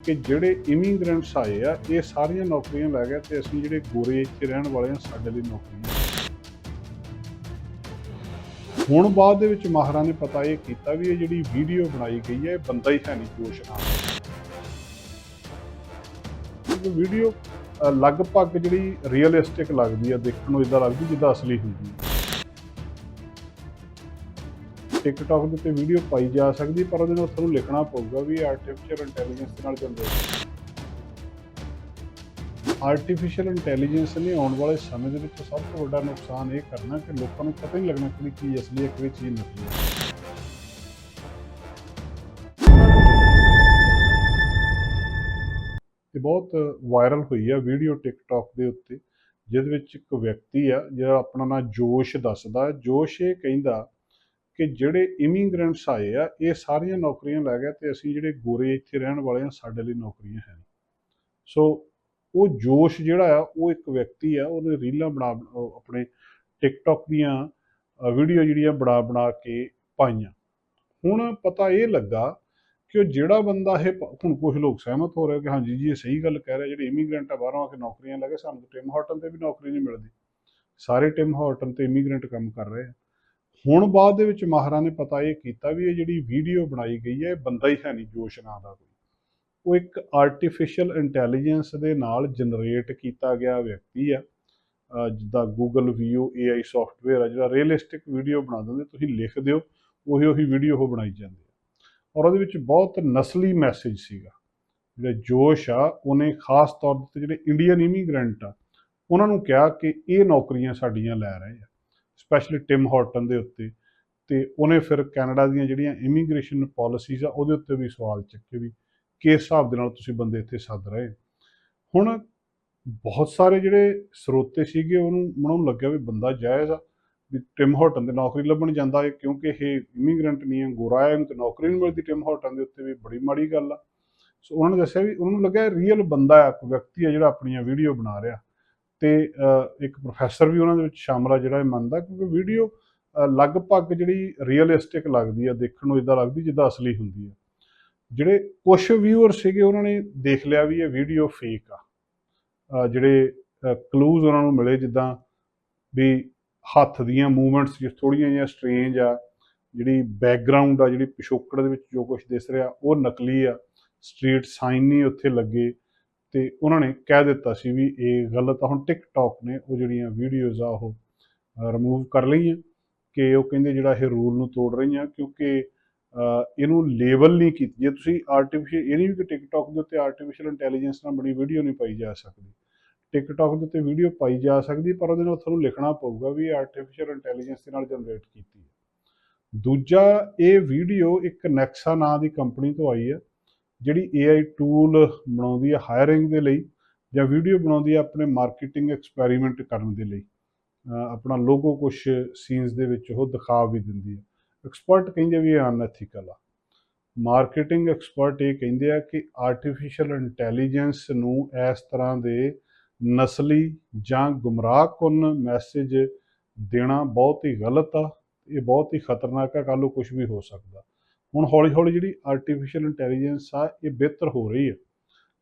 ਕਿ ਜਿਹੜੇ ਇਮੀਗ੍ਰੈਂਟਸ ਆਏ ਆ, ਇਹ ਸਾਰੀਆਂ ਨੌਕਰੀਆਂ ਲੈ ਗਏ ਤੇ ਅਸੀਂ ਜਿਹੜੇ ਗੋਰੇ ਇੱਥੇ ਰਹਿਣ ਵਾਲੇ ਆ, ਸਾਡੇ ਲਈ ਨੌਕਰੀਆਂ ਹੁਣ ਬਾਅਦ ਦੇ ਵਿੱਚ ਮਾਹਰਾਂ ਨੇ ਪਤਾ ਇਹ ਕੀਤਾ ਵੀ ਇਹ ਜਿਹੜੀ ਵੀਡੀਓ ਬਣਾਈ ਗਈ ਹੈ, ਇਹ ਬੰਦਾ ਹੀ ਹੈ ਨਹੀਂ, ਜੋਸ਼ ਨਾਲ। ਇਹ ਵੀਡੀਓ ਲਗਭਗ ਜਿਹੜੀ ਰੀਅਲਿਸਟਿਕ ਲੱਗਦੀ ਆ, ਦੇਖਣ ਨੂੰ ਇਦਾਂ ਲੱਗਦੀ ਜਿੱਦਾਂ ਅਸਲੀ ਹੁੰਦੀ ਹੈ ਟਿਕਟੌਕ ਦੇ ਉੱਤੇ ਵੀਡੀਓ ਪਾਈ ਜਾ ਸਕਦੀ, ਪਰ ਉਹਦੇ ਨਾਲ ਤੁਹਾਨੂੰ ਲਿਖਣਾ ਪਊਗਾ ਵੀ ਆਰਟੀਫੀਸ਼ੀਅਲ ਇੰਟੈਲੀਜੈਂਸ ਦੇ ਨਾਲ ਜਨਰੇਟ ਆਰਟੀਫੀਸ਼ੀਅਲ ਇੰਟੈਲੀਜੈਂਸ ਨੇ ਆਉਣ ਵਾਲੇ ਸਮੇਂ ਦੇ ਵਿੱਚ ਸਭ ਤੋਂ ਵੱਡਾ ਨੁਕਸਾਨ ਇਹ ਕਰਨਾ ਕਿ ਲੋਕਾਂ ਨੂੰ ਪਤਾ ਹੀ ਨਹੀਂ ਲੱਗਣਾ ਕਿ ਕੀ ਅਸਲੀ ਹੈ, ਕਿਹੜੀ ਚੀਜ਼ ਨਕਲੀ ਹੈ। ਇਹ ਬਹੁਤ ਵਾਇਰਲ ਹੋਈ ਹੈ ਵੀਡੀਓ ਟਿਕਟੌਕ ਦੇ ਉੱਤੇ, ਜਿਹਦੇ ਵਿੱਚ ਇੱਕ ਵਿਅਕਤੀ ਆ, ਜਿਹੜਾ ਆਪਣਾ ਨਾਂ ਜੋਸ਼ ਦੱਸਦਾ। ਜੋਸ਼ ਇਹ ਕਹਿੰਦਾ ਕਿ ਜਿਹੜੇ ਇਮੀਗ੍ਰੈਂਟਸ ਆਏ ਆ, ਇਹ ਸਾਰੀਆਂ ਨੌਕਰੀਆਂ ਲੈ ਗਏ ਤੇ ਅਸੀਂ ਜਿਹੜੇ ਗੋਰੇ ਇੱਥੇ ਰਹਿਣ ਵਾਲੇ ਆ, ਸਾਡੇ ਲਈ ਨੌਕਰੀਆਂ ਹੈ ਸੋ ਉਹ ਜੋਸ਼ ਜਿਹੜਾ ਆ, ਉਹ ਇੱਕ ਵਿਅਕਤੀ ਆ ਉਹਨੇ ਰੀਲਾਂ ਬਣਾ, ਉਹ ਆਪਣੇ ਟਿਕਟੌਕ ਦੀਆਂ ਵੀਡੀਓ ਜਿਹੜੀਆਂ ਬਣਾ ਬਣਾ ਕੇ ਪਾਈਆਂ। ਹੁਣ ਪਤਾ ਇਹ ਲੱਗਾ ਕਿ ਉਹ ਜਿਹੜਾ ਬੰਦਾ ਇਹ ਹੁਣ ਕੁਝ ਲੋਕ ਸਹਿਮਤ ਹੋ ਰਹੇ ਕਿ ਹਾਂਜੀ ਜੀ, ਇਹ ਸਹੀ ਗੱਲ ਕਹਿ ਰਿਹਾ, ਜਿਹੜੇ ਇਮੀਗ੍ਰੈਂਟ ਆ, ਬਾਹਰੋਂ ਆ ਕੇ ਨੌਕਰੀਆਂ ਲੈ ਕੇ ਸਾਨੂੰ ਟਿਮ ਹਾਰਟਨ ਤੇ ਵੀ ਨੌਕਰੀ ਨਹੀਂ ਮਿਲਦੀ। ਸਾਰੇ ਟਿਮ ਹਾਰਟਨ ਤੇ ਇਮੀਗ੍ਰੈਂਟ ਕੰਮ ਕਰ ਰਹੇ ਆ। ਹੁਣ ਬਾਅਦ ਦੇ ਵਿੱਚ ਮਾਹਰਾਂ ਨੇ ਪਤਾ ਇਹ ਕੀਤਾ ਵੀ ਇਹ ਜਿਹੜੀ ਵੀਡੀਓ ਬਣਾਈ ਗਈ ਹੈ, ਇਹ ਬੰਦਾ ਹੀ ਹੈ ਨਹੀਂ, ਜੋਸ਼ ਨਾਂ ਦਾ ਕੋਈ। ਉਹ ਇੱਕ ਆਰਟੀਫੀਸ਼ੀਅਲ ਇੰਟੈਲੀਜੈਂਸ ਦੇ ਨਾਲ ਜਨਰੇਟ ਕੀਤਾ ਗਿਆ ਵਿਅਕਤੀ ਆ। ਅਹ ਜਿੱਦਾਂ Google View AI ਸੌਫਟਵੇਅਰ ਆ, ਜਿਹੜਾ ਰੀਅਲਿਸਟਿਕ ਵੀਡੀਓ ਬਣਾ ਦਿੰਦੇ, ਤੁਸੀਂ ਲਿਖ ਦਿਓ, ਉਹੀ ਉਹੀ ਵੀਡੀਓ ਉਹ ਬਣਾਈ ਜਾਂਦੀ ਆ। ਔਰ ਉਹਦੇ ਵਿੱਚ ਬਹੁਤ ਨਸਲੀ ਮੈਸੇਜ ਸੀਗਾ। ਜਿਹੜਾ ਜੋਸ਼ ਆ, ਉਹਨੇ ਖਾਸ ਤੌਰ ਤੇ ਜਿਹੜੇ ਇੰਡੀਅਨ ਇਮੀਗ੍ਰੈਂਟ ਆ, ਉਹਨਾਂ ਨੂੰ ਕਿਹਾ ਕਿ ਇਹ ਨੌਕਰੀਆਂ ਸਾਡੀਆਂ ਲੈ ਰਹੇ ਆ। ਸਪੈਸ਼ਲੀ ਟਿਮ ਹਾਰਟਨ ਦੇ ਉੱਤੇ, ਤੇ ਉਹਨੇ ਫਿਰ ਕੈਨੇਡਾ ਦੀਆਂ ਜਿਹੜੀਆਂ ਇਮੀਗ੍ਰੇਸ਼ਨ ਪਾਲਿਸੀਜ਼ ਆ, ਉਹਦੇ ਉੱਤੇ ਵੀ ਸਵਾਲ ਚੱਕੇ ਵੀ ਕਿਸ ਹਿਸਾਬ ਦੇ ਨਾਲ ਤੁਸੀਂ ਬੰਦੇ ਇੱਥੇ ਸੱਦ ਰਹੇ ਹੁਣ ਬਹੁਤ ਸਾਰੇ ਜਿਹੜੇ ਸਰੋਤੇ ਸੀਗੇ, ਉਹਨੂੰ ਉਹਨਾਂ ਨੂੰ ਲੱਗਿਆ ਵੀ ਬੰਦਾ ਜਾਇਜ਼ ਆ, ਵੀ ਟਿਮ ਹਾਰਟਨ ਦੇ ਨੌਕਰੀ ਲੱਭਣ ਜਾਂਦਾ ਹੈ, ਕਿਉਂਕਿ ਇਹ ਇਮੀਗ੍ਰੈਂਟ ਨਹੀਂ ਹੈ, ਗੋਰਾ ਹੈ ਇਹਨੂੰ ਤੇ ਨੌਕਰੀ ਨਹੀਂ ਮਿਲਦੀ ਟਿਮ ਹਾਰਟਨ ਦੇ ਉੱਤੇ ਵੀ, ਬੜੀ ਮਾੜੀ ਗੱਲ ਆ। ਸੋ ਉਹਨਾਂ ਨੇ ਦੱਸਿਆ ਵੀ, ਉਹਨਾਂ ਨੂੰ ਲੱਗਿਆ ਰੀਅਲ ਬੰਦਾ ਹੈ ਕੋਈ ਵਿਅਕਤੀ ਹੈ ਜਿਹੜਾ ਆਪਣੀਆਂ ਵੀਡੀਓ ਬਣਾ ਰਿਹਾ। ਤੇ ਇੱਕ ਪ੍ਰੋਫੈਸਰ ਵੀ ਉਹਨਾਂ ਦੇ ਵਿੱਚ ਸ਼ਾਮਲ ਆ ਜਿਹੜਾ ਇਹ ਮੰਨਦਾ ਕਿਉਂਕਿ ਵੀਡੀਓ ਲਗਭਗ ਜਿਹੜੀ ਰੀਅਲਿਸਟਿਕ ਲੱਗਦੀ ਆ, ਦੇਖਣ ਨੂੰ ਇਦਾਂ ਲੱਗਦੀ ਜਿੱਦਾਂ ਅਸਲੀ ਹੁੰਦੀ ਆ। ਜਿਹੜੇ ਕੁਝ ਵਿਊਅਰ ਸੀਗੇ, ਉਹਨਾਂ ਨੇ ਦੇਖ ਲਿਆ ਵੀ ਇਹ ਵੀਡੀਓ ਫੇਕ ਆ। ਜਿਹੜੇ ਕਲੂਜ਼ ਉਹਨਾਂ ਨੂੰ ਮਿਲੇ ਜਿੱਦਾਂ ਵੀ ਹੱਥ ਦੀਆਂ ਮੂਵਮੈਂਟਸ ਜਿਸ ਥੋੜੀਆਂ ਜਿਹੀਆਂ ਸਟ੍ਰੇਂਜ ਆ, ਜਿਹੜੀ ਬੈਕਗ੍ਰਾਉਂਡ ਆ, ਜਿਹੜੀ ਪਿਛੋਕੜ ਦੇ ਵਿੱਚ ਜੋ ਕੁਝ ਦਿਸ ਰਿਹਾ, ਉਹ ਨਕਲੀ ਆ। ਸਟਰੀਟ ਸਾਈਨ ਨਹੀਂ ਉੱਥੇ ਲੱਗੇ। ਤੇ ਉਹਨਾਂ ਨੇ ਕਹਿ ਦਿੱਤਾ ਸੀ ਵੀ ਇਹ ਗਲਤ ਆ। ਹੁਣ ਟਿਕਟੌਕ ਨੇ ਉਹ ਜਿਹੜੀਆਂ ਵੀਡੀਓਜ਼ ਆ, ਉਹ ਰਿਮੂਵ ਕਰ ਲਈਆਂ ਕਿ ਉਹ ਕਹਿੰਦੇ ਜਿਹੜਾ ਇਹ ਰੂਲ ਨੂੰ ਤੋੜ ਰਹੀਆਂ ਕਿਉਂਕਿ ਇਹਨੂੰ ਲੇਬਲ ਨਹੀਂ ਕੀਤੀ। ਜੇ ਤੁਸੀਂ ਆਰਟੀਫੀਸ਼ੀਅਲ ਇਹ ਨਹੀਂ ਵੀ ਕਿ ਟਿਕਟੌਕ ਦੇ ਉੱਤੇ ਆਰਟੀਫੀਸ਼ੀਅਲ ਇੰਟੈਲੀਜੈਂਸ ਨਾਲ ਬੜੀ ਵੀਡੀਓ ਨਹੀਂ ਪਾਈ ਜਾ ਸਕਦੀ। ਟਿਕਟੌਕ ਦੇ ਉੱਤੇ ਵੀਡੀਓ ਪਾਈ ਜਾ ਸਕਦੀ, ਪਰ ਉਹਦੇ ਨਾਲ ਤੁਹਾਨੂੰ ਲਿਖਣਾ ਪਊਗਾ ਵੀ ਆਰਟੀਫੀਸ਼ੀਅਲ ਇੰਟੈਲੀਜੈਂਸ ਦੇ ਨਾਲ ਜਨਰੇਟ ਕੀਤੀ ਹੈ। ਦੂਜਾ, ਇਹ ਵੀਡੀਓ ਇੱਕ ਨੈਕਸਾ ਨਾਂ ਦੀ ਕੰਪਨੀ ਤੋਂ ਆਈ ਹੈ। ਜਿਹੜੀ AI ਟੂਲ ਬਣਾਉਂਦੀ ਹੈ ਹਾਇਰਿੰਗ ਦੇ ਲਈ ਜਾਂ ਵੀਡੀਓ ਬਣਾਉਂਦੀ ਹੈ ਆਪਣੇ ਮਾਰਕੀਟਿੰਗ ਐਕਸਪੈਰੀਮੈਂਟ ਕਰਨ ਦੇ ਲਈ ਆਪਣਾ ਲੋਗੋ ਕੁਝ ਸੀਨਸ ਦੇ ਵਿੱਚ ਉਹ ਦਿਖਾ ਵੀ ਦਿੰਦੀ ਹੈ। ਐਕਸਪਰਟ ਕਹਿੰਦੇ ਵੀ ਇਹ ਅਨਐਥੀਕਲ ਆ। ਮਾਰਕੀਟਿੰਗ ਐਕਸਪਰਟ ਇਹ ਕਹਿੰਦੇ ਆ ਕਿ ਆਰਟੀਫੀਸ਼ੀਅਲ ਇੰਟੈਲੀਜੈਂਸ ਨੂੰ ਇਸ ਤਰ੍ਹਾਂ ਦੇ ਨਸਲੀ ਜਾਂ ਗੁੰਮਰਾਹਕੁੰਨ ਮੈਸੇਜ ਦੇਣਾ ਬਹੁਤ ਹੀ ਗਲਤ ਆ, ਇਹ ਬਹੁਤ ਹੀ ਖਤਰਨਾਕ ਆ, ਕੱਲ੍ਹ ਨੂੰ ਕੁਝ ਵੀ ਹੋ ਸਕਦਾ। ਹੁਣ ਹੌਲੀ ਹੌਲੀ ਜਿਹੜੀ ਆਰਟੀਫੀਸ਼ੀਅਲ ਇੰਟੈਲੀਜੈਂਸ ਆ, ਇਹ ਬਿਹਤਰ ਹੋ ਰਹੀ ਹੈ।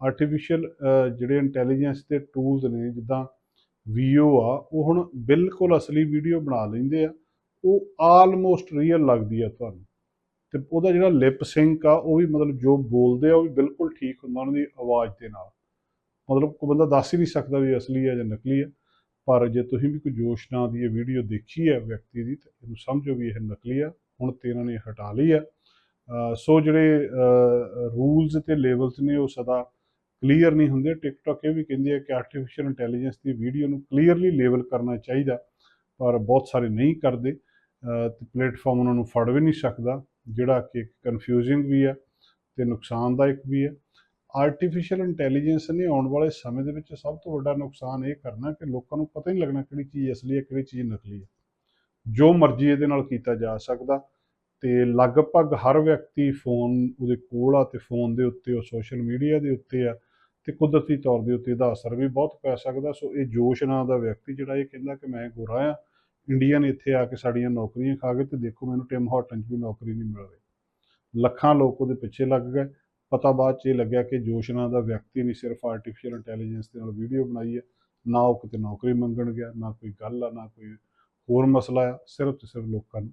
ਆਰਟੀਫੀਸ਼ੀਅਲ ਜਿਹੜੇ ਇੰਟੈਲੀਜੈਂਸ ਦੇ ਟੂਲਸ ਨੇ, ਜਿੱਦਾਂ ਵੀਓ ਆ, ਉਹ ਹੁਣ ਬਿਲਕੁਲ ਅਸਲੀ ਵੀਡੀਓ ਬਣਾ ਲੈਂਦੇ ਆ। ਉਹ ਆਲਮੋਸਟ ਰੀਅਲ ਲੱਗਦੀ ਆ ਤੁਹਾਨੂੰ। ਤੇ ਉਹਦਾ ਜਿਹੜਾ ਲਿਪ ਸਿੰਕ ਆ, ਉਹ ਵੀ ਮਤਲਬ ਜੋ ਬੋਲਦੇ ਆ, ਉਹ ਵੀ ਬਿਲਕੁਲ ਠੀਕ ਹੁੰਦਾ ਉਹਨਾਂ ਦੀ ਆਵਾਜ਼ ਦੇ ਨਾਲ। ਮਤਲਬ ਕੋਈ ਬੰਦਾ ਦੱਸ ਹੀ ਨਹੀਂ ਸਕਦਾ ਵੀ ਅਸਲੀ ਆ ਜਾਂ ਨਕਲੀ ਆ। ਪਰ ਜੇ ਤੁਸੀਂ ਵੀ ਕੋਈ ਜੋਸ਼ ਨਾਂ ਦੀ ਇਹ ਵੀਡੀਓ ਦੇਖੀ ਹੈ ਵਿਅਕਤੀ ਦੀ, ਤਾਂ ਇਹਨੂੰ ਸਮਝੋ ਵੀ ਇਹ ਨਕਲੀ ਆ। ਹੁਣ ਤੇ ਇਹਨਾਂ ਨੇ ਹਟਾ ਲਈ ਆ। ਸੋ ਜਿਹੜੇ ਰੂਲਸ ਤੇ ਲੇਬਲਸ ਨੇ ਉਹ ਸਦਾ ਕਲੀਅਰ ਨਹੀਂ ਹੁੰਦੇ। ਟਿਕਟੌਕ ਇਹ ਵੀ ਕਹਿੰਦੀ ਹੈ ਕਿ ਆਰਟੀਫੀਸ਼ੀਅਲ ਇੰਟੈਲੀਜੈਂਸ ਦੀ ਵੀਡੀਓ ਨੂੰ ਕਲੀਅਰਲੀ ਲੇਬਲ ਕਰਨਾ ਚਾਹੀਦਾ, ਪਰ ਬਹੁਤ ਸਾਰੇ ਨਹੀਂ ਕਰਦੇ। ਅਹ, ਤੇ ਪਲੇਟਫਾਰਮ ਉਹਨਾਂ ਨੂੰ ਫੜ ਵੀ ਨਹੀਂ ਸਕਦਾ, ਜਿਹੜਾ ਕਿ ਕਨਫਿਊਜ਼ਿੰਗ ਵੀ ਹੈ ਤੇ ਨੁਕਸਾਨਦਾਇਕ ਵੀ ਹੈ। ਆਰਟੀਫੀਸ਼ੀਅਲ ਇੰਟੈਲੀਜੈਂਸ ਨੇ ਆਉਣ ਵਾਲੇ ਸਮੇਂ ਦੇ ਵਿੱਚ ਸਭ ਤੋਂ ਵੱਡਾ ਨੁਕਸਾਨ ਇਹ ਕਰਨਾ ਕਿ ਲੋਕਾਂ ਨੂੰ ਪਤਾ ਹੀ ਨਹੀਂ ਲੱਗਣਾ ਕਿਹੜੀ ਚੀਜ਼ ਅਸਲੀ ਹੈ, ਕਿਹੜੀ ਚੀਜ਼ ਨਕਲੀ ਹੈ। ਜੋ ਮਰਜ਼ੀ ਇਹਦੇ ਨਾਲ ਕੀਤਾ ਜਾ ਸਕਦਾ ਤੇ ਲਗਭਗ ਹਰ ਵਿਅਕਤੀ ਫੋਨ ਉਹਦੇ ਕੋਲ ਆ ਤੇ ਫੋਨ ਦੇ ਉੱਤੇ, ਉਹ ਸੋਸ਼ਲ ਮੀਡੀਆ ਦੇ ਉੱਤੇ ਆ ਤੇ ਕੁਦਰਤੀ ਤੌਰ ਦੇ ਉੱਤੇ ਇਹਦਾ ਅਸਰ ਵੀ ਬਹੁਤ ਪੈ ਸਕਦਾ। ਸੋ ਇਹ ਜੋਸ਼ ਨਾਂ ਦਾ ਵਿਅਕਤੀ ਜਿਹੜਾ ਇਹ ਕਹਿੰਦਾ ਕਿ ਮੈਂ ਗੋਰਾ ਆ, ਇੰਡੀਅਨ ਇੱਥੇ ਆ ਕੇ ਸਾਡੀਆਂ ਨੌਕਰੀਆਂ ਖਾ ਗਏ ਤੇ ਦੇਖੋ ਮੈਨੂੰ ਟਿਮ ਹਾਰਟਨ 'ਚ ਵੀ ਨੌਕਰੀ ਨਹੀਂ ਮਿਲ ਰਹੀ। ਲੱਖਾਂ ਲੋਕ ਉਹਦੇ ਪਿੱਛੇ ਲੱਗ ਗਏ। ਪਤਾ ਬਾਅਦ ਚ ਇਹ ਲੱਗਿਆ ਕਿ ਜੋਸ਼ ਨਾਂ ਦਾ ਵਿਅਕਤੀ ਨਹੀਂ ਸਿਰਫ ਆਰਟੀਫੀਸ਼ੀਅਲ ਇੰਟੈਲੀਜੈਂਸ ਦੇ ਨਾਲ ਵੀਡੀਓ ਬਣਾਈ ਹੈ ਨਾ ਉਹ ਕਿਤੇ ਨੌਕਰੀ ਮੰਗਣ ਗਿਆ, ਨਾ ਕੋਈ ਗੱਲ ਆ, ਨਾ ਕੋਈ ਹੋਰ ਮਸਲਾ ਆ, ਸਿਰਫ ਤੇ ਸਿਰਫ ਲੋਕਾਂ ਨੂੰ